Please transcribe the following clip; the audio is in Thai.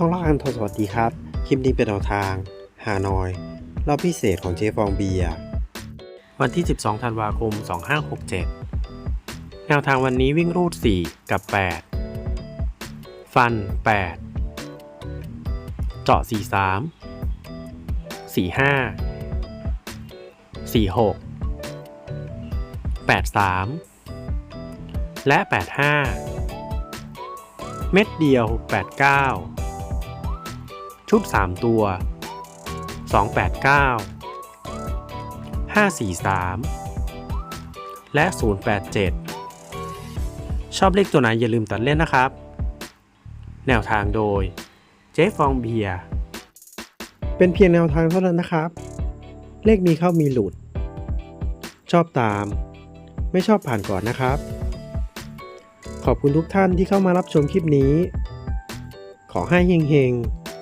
ช่องล่าอันทสวัสดีครับ คลิปนี้เป็นแนวทางฮานอย รอบพิเศษของเจฟองเบีย วันที่ 12 ธันวาคม 2567 แนวทางวันนี้วิ่งรูด 4 กับ 8 ฟัน 8 เจาะ 43 45 46 83และ 85 เม็ดเดียว 89 ชุด 3 ตัว 289 543 และ 087 ชอบเลขตัวไหนอย่าลืมตัดเล่นนะครับ แนวทางโดย เจฟองเบียร์เป็นเพียงแนวทางเท่านั้นนะครับ เลขมีเข้ามีหลุด ชอบตาม ไม่ชอบผ่านก่อนนะครับ ขอบคุณทุกท่านที่เข้ามารับชมคลิปนี้ ขอให้เฮงๆ